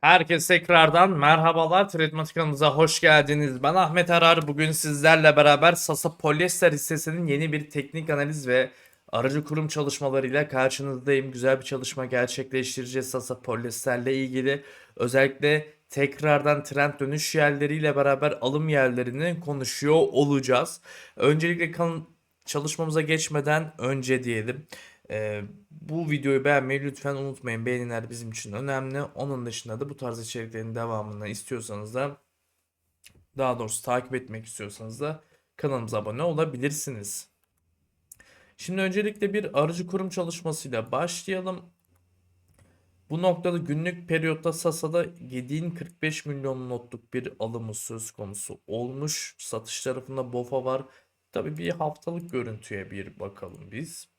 Herkese tekrardan merhabalar. Tretmatik kanalımıza hoş geldiniz. Ben Ahmet Arar. Bugün sizlerle beraber Sasa Polyester hissesinin yeni bir teknik analiz ve aracı kurum çalışmalarıyla karşınızdayım. Güzel bir çalışma gerçekleştireceğiz Sasa Polyester'le ilgili. Özellikle tekrardan trend dönüş yerleriyle beraber alım yerlerini konuşuyor olacağız. Öncelikle çalışmamıza geçmeden önce diyelim. Ee, bu videoyu beğenmeyi lütfen unutmayın. Beğeniler bizim için önemli. Onun dışında da bu tarz içeriklerin devamını istiyorsanız da daha doğrusu takip etmek istiyorsanız da kanalımıza abone olabilirsiniz. Şimdi öncelikle bir aracı kurum çalışmasıyla başlayalım. Bu noktada günlük periyotta Sasa'da 745 milyon notluk bir alımı söz konusu olmuş. Satış tarafında BOFA var. Tabii bir haftalık görüntüye bir bakalım biz.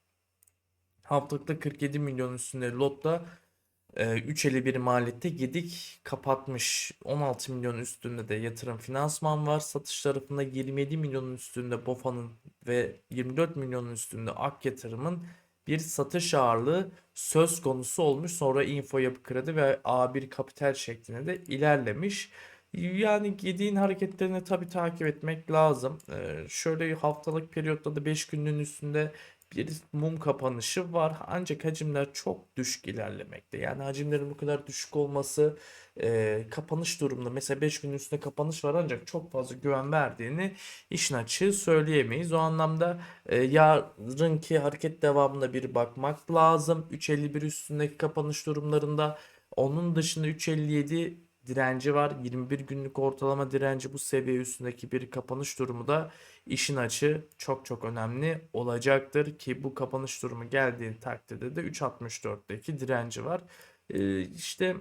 Haftalıkta 47 milyon üstünde lotta e, 3.51 maliyette Gedik kapatmış. 16 milyon üstünde de yatırım finansman var. Satış tarafında 27 milyonun üstünde BOFA'nın ve 24 milyonun üstünde Ak Yatırım'ın bir satış ağırlığı söz konusu olmuş. Sonra Info Yapı Kredi ve A1 Kapital şeklinde de ilerlemiş. Yani Gedik'in hareketlerini tabii takip etmek lazım. Ee, şöyle haftalık periyotta da 5 günün üstünde bir mum kapanışı var. Ancak hacimler çok düşük ilerlemekte. Yani hacimlerin bu kadar düşük olması e, kapanış durumunda mesela 5 günün üstünde kapanış var ancak çok fazla güven verdiğini işin açığı söyleyemeyiz. O anlamda e, yarınki hareket devamında bir bakmak lazım. 3.51 üstündeki kapanış durumlarında onun dışında 3.57 direnci var. 21 günlük ortalama direnci bu seviye üstündeki bir kapanış durumu da işin açı çok çok önemli olacaktır ki bu kapanış durumu geldiği takdirde de 3.64'teki direnci var. Ee, işte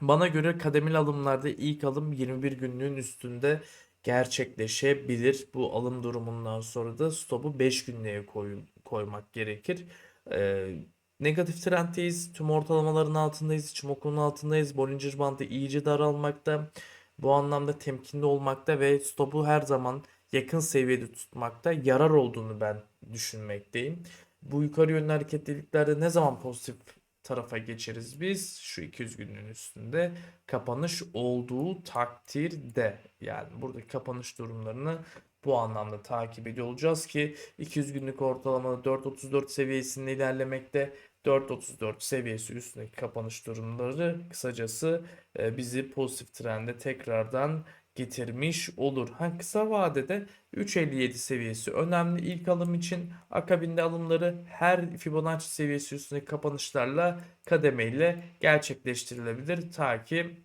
bana göre kademeli alımlarda ilk alım 21 günlüğün üstünde gerçekleşebilir. Bu alım durumundan sonra da stopu 5 günlüğe koy, koymak gerekir. Ee, Negatif trenddeyiz. Tüm ortalamaların altındayız. İçimoku'nun altındayız. Bollinger Bandı iyice daralmakta. Bu anlamda temkinli olmakta ve stopu her zaman yakın seviyede tutmakta yarar olduğunu ben düşünmekteyim. Bu yukarı yönlü hareketliliklerde ne zaman pozitif tarafa geçeriz biz? Şu 200 günlüğün üstünde kapanış olduğu takdirde. Yani buradaki kapanış durumlarını bu anlamda takip ediyor olacağız ki 200 günlük ortalamada 4.34 seviyesinde ilerlemekte. 4.34 seviyesi üstündeki kapanış durumları kısacası e, bizi pozitif trende tekrardan getirmiş olur. Ha, kısa vadede 3.57 seviyesi önemli ilk alım için. Akabinde alımları her Fibonacci seviyesi üstündeki kapanışlarla kademeyle gerçekleştirilebilir. Ta ki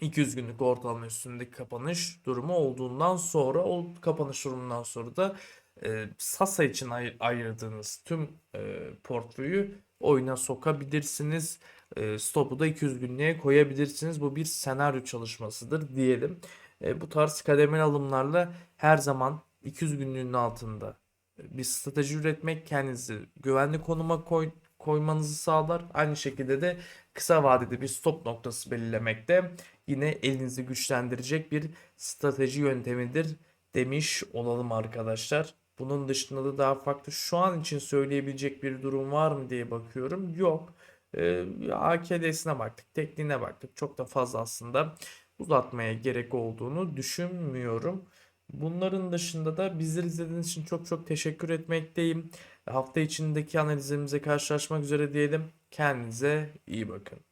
200 günlük ortalama üstündeki kapanış durumu olduğundan sonra o kapanış durumundan sonra da e, Sasa için ayır- ayırdığınız tüm e, portföyü oyuna sokabilirsiniz. E, stopu da 200 günlüğe koyabilirsiniz. Bu bir senaryo çalışmasıdır diyelim. E, bu tarz kademeli alımlarla her zaman 200 günlüğün altında bir strateji üretmek kendinizi güvenli konuma koy, koymanızı sağlar. Aynı şekilde de kısa vadede bir stop noktası belirlemek de yine elinizi güçlendirecek bir strateji yöntemidir demiş olalım arkadaşlar. Bunun dışında da daha farklı şu an için söyleyebilecek bir durum var mı diye bakıyorum. Yok. Ee, AKD'sine baktık, tekniğine baktık. Çok da fazla aslında uzatmaya gerek olduğunu düşünmüyorum. Bunların dışında da bizleri izlediğiniz için çok çok teşekkür etmekteyim. Hafta içindeki analizlerimize karşılaşmak üzere diyelim. Kendinize iyi bakın.